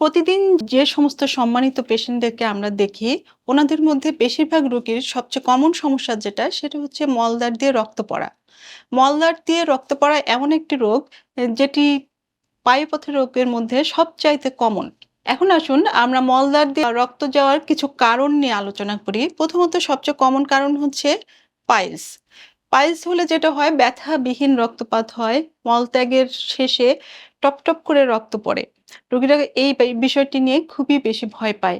প্রতিদিন যে সমস্ত সম্মানিত পেশেন্টদেরকে আমরা দেখি, ওনাদের মধ্যে বেশিরভাগ রোগীর সবচেয়ে কমন সমস্যা যেটা, সেটা হচ্ছে মলদ্বার দিয়ে রক্ত পড়া। মলদ্বার দিয়ে রক্ত পড়া এমন একটি রোগ যেটি পায়ুপথের রোগের মধ্যে সবচাইতে কমন। এখন আসুন, আমরা মলদ্বার দিয়ে রক্ত যাওয়ার কিছু কারণ নিয়ে আলোচনা করি। প্রথমত সবচেয়ে কমন কারণ হচ্ছে পাইলস। পাইলস হলে যেটা হয়, ব্যথাবিহীন রক্তপাত হয়। মলত্যাগের শেষে টপ টপ করে রক্ত পড়ে। রোগীরা এই বিষয়টি নিয়ে খুবই বেশি ভয় পায়।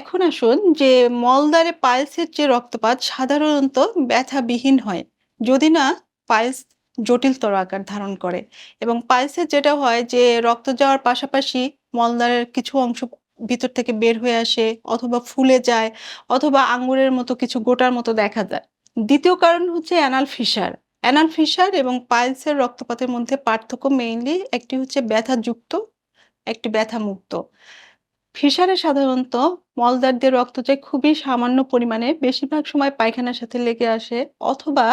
এখন আসুন যে মলদ্বারে পাইলসের যে রক্তপাত সাধারণত ব্যথাবিহীন হয়। যদি না, পাইলস জটিলতর আকার ধারণ করে এবং পাইলসের যেটা হয় যে রক্ত যাওয়ার পাশাপাশি মলদ্বারের কিছু অংশ ভিতর থেকে বের হয়ে আসে অথবা ফুলে যায় অথবা আঙ্গুরের মতো কিছু গোটার মতো দেখা যায়। দ্বিতীয় কারণ হচ্ছে অ্যানাল ফিসার অ্যানাল ফিশার এবং পাইলসের রক্তপাতের মধ্যে পার্থক্য মেইনলি একটি হচ্ছে ব্যথাযুক্ত একটি ব্যথামুক্ত। ফিশারে সাধারণত মলদ্বার দিয়ে রক্ত যায় খুবই সামান্য পরিমাণে বেশিরভাগ সময় পায়খানার সাথে লেগে আসে অথবা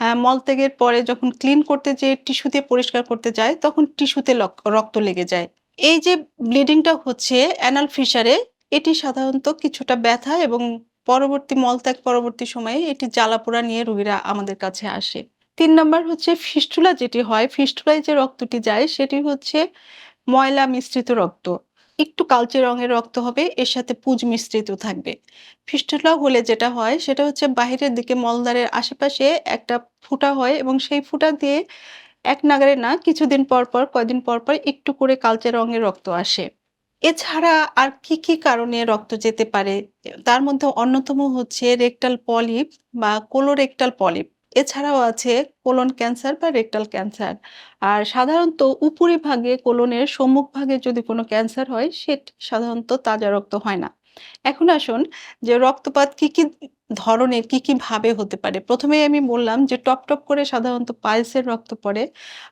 হ্যাঁ, মলত্যাগের পরে যখন ক্লিন করতে যে টিস্যু দিয়ে পরিষ্কার করতে যায় তখন টিস্যুতে রক্ত লেগে যায়। এই যে ব্লিডিংটা হচ্ছে অ্যানাল ফিশারে এটি সাধারণত কিছুটা ব্যথা এবং পরবর্তী মলত্যাগ পরবর্তী সময়ে এটি জ্বালাপোড়া নিয়ে রোগীরা আমাদের কাছে আসে। তিন নম্বর হচ্ছে ফিস্টুলা যেটি হয়, ফিস্টুলায় যে রক্তটি যায় সেটি হচ্ছে ময়লা মিশ্রিত রক্ত। একটু কালচে রঙের রক্ত হবে, এর সাথে পুজ মিশ্রিত থাকবে। ফিস্টুলা হলে যেটা হয়, সেটা হচ্ছে বাহিরের দিকে মলদ্বারের আশেপাশে একটা ফুটা হয় এবং সেই ফুটা দিয়ে এক নাগারে না কিছুদিন পর পর, কয়দিন পর পর একটু করে কালচে রঙের রক্ত আসে। এছাড়া আর কি কি কারণে রক্ত যেতে পারে? তার মধ্যে অন্যতম হচ্ছে রেকটাল পলিপ বা কোলোরেকটাল পলিপ। এছাড়াও আছে কোলন ক্যান্সার বা রেকটাল ক্যান্সার। আর সাধারণত উপরিভাগে কোলনের সম্মুখভাগে যদি কোনো ক্যান্সার হয় সেটা সাধারণত তাজা রক্ত হয় না। এখন আসুন যে রক্তপাত কি কি ধরনের, কি কি ভাবে হতে পারে? প্রথমেই আমি বললাম যে টপ টপ করে সাধারণত পাইলসের রক্ত পড়ে,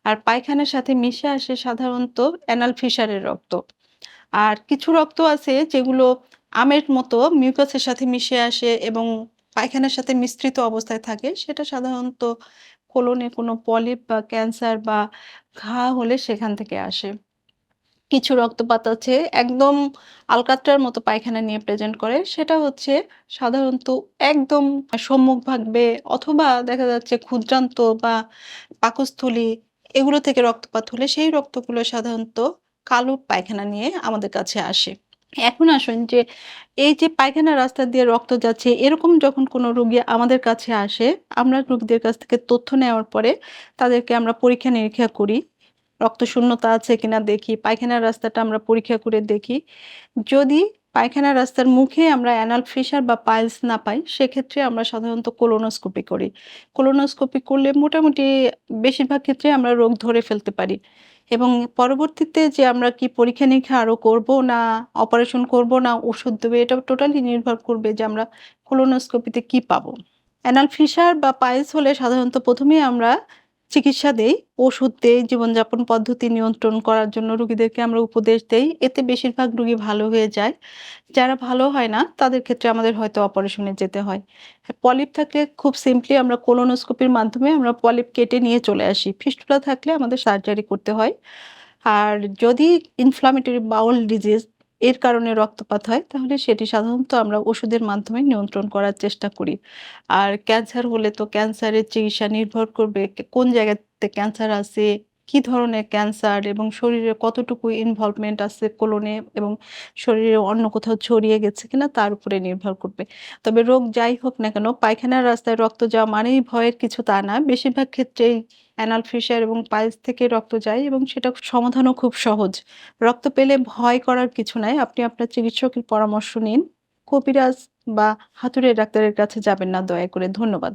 আর পায়খানার সাথে মিশে আসে সাধারণত অ্যানাল ফিশারের রক্ত। আর কিছু রক্ত আছে যেগুলো আমের মতো মিউকাসের সাথে মিশে আসে এবং পায়খানার সাথে মিশ্রিত অবস্থায় থাকে, সেটা সাধারণত কোলনে কোনো পলিপ বা ক্যান্সার বা ঘা হলে সেখান থেকে আসে। কিছু রক্তপাত আছে, একদম আলকাত্রার মতো পায়খানা নিয়ে প্রেজেন্ট করে, সেটা হচ্ছে সাধারণত একদম সম্মুখ ভাগবে অথবা দেখা যাচ্ছে ক্ষুদ্রান্ত বা পাকস্থলী এগুলো থেকে রক্তপাত হলে সেই রক্তগুলো সাধারণত কালো পায়খানা নিয়ে আমাদের কাছে আসে। এখন আসুন যে, এই যে পায়খানা রাস্তা দিয়ে রক্ত যাচ্ছে, এরকম যখন কোনো রোগী আমাদের কাছে আসে, আমরা রোগীদের কাছ থেকে তথ্য নেওয়ার পরে তাদেরকে আমরা পরীক্ষা নিরীক্ষা করি। রক্ত শূন্যতা আছে কিনা দেখি, পায়খানার রাস্তাটা আমরা পরীক্ষা করে দেখি। যদি পায়খানার রাস্তার মুখে আমরা অ্যানাল ফিসার বা পাইলস না পাই, সেক্ষেত্রে আমরা সাধারণত কোলোনোস্কোপি করি। কোলোনোস্কোপি করলে মোটামুটি বেশিরভাগ ক্ষেত্রে আমরা রোগ ধরে ফেলতে পারি। এবং পরবর্তীতে যে আমরা কি পরীক্ষা নিরীক্ষা আরও করব না অপারেশন করব না, ওষুধ দেবে, এটা টোটালি নির্ভর করবে যে আমরা কোলোনোস্কোপিতে কি পাবো। অ্যানাল ফিশার বা পাইলস হলে সাধারণত প্রথমেই আমরা চিকিৎসা দেই, ওষুধ দেই, জীবনযাপন পদ্ধতি নিয়ন্ত্রণ করার জন্য রুগীদেরকে আমরা উপদেশ দেই। এতে বেশিরভাগ রুগী ভালো হয়ে যায়। যারা ভালো হয় না, তাদের ক্ষেত্রে আমাদের হয়তো অপারেশনে যেতে হয়। পলিপ থাকলে খুব সিম্পলি আমরা কোলোনোস্কোপির মাধ্যমে আমরা পলিপ কেটে নিয়ে চলে আসি। ফিস্টুলা থাকলে আমাদের সার্জারি করতে হয়। আর যদি ইনফ্লামেটরি বাউল ডিজিজ এর কারণে রক্তপাত হয়, তাহলে সেটি সাধারণত আমরা ওষুধের মাধ্যমে নিয়ন্ত্রণ করার চেষ্টা করি। আর ক্যান্সার হলে তো ক্যান্সারের চিকিৎসা নির্ভর করবে, কোন জায়গাতে ক্যান্সার আছে কি ধরনের ক্যান্সার এবং শরীরে কতটুকু ইনভলভমেন্ট আছে কোলনে এবং শরীরে অন্য কোথাও ছড়িয়ে গেছে কিনা তার উপরে নির্ভর করবে। তবে রোগ যাই হোক না কেন, পায়খানার রাস্তায় রক্ত যাওয়া মানেই ভয়ের কিছু তা না। বেশিরভাগ ক্ষেত্রেই অ্যানাল ফিসার এবং পাইলস থেকে রক্ত যায় এবং সেটা সমাধানও খুব সহজ। রক্ত পেলে ভয় করার কিছু নাই। আপনি আপনার চিকিৎসকের পরামর্শ নিন। কবিরাজ বা হাতুড়ে ডাক্তারের কাছে যাবেন না দয়া করে। ধন্যবাদ।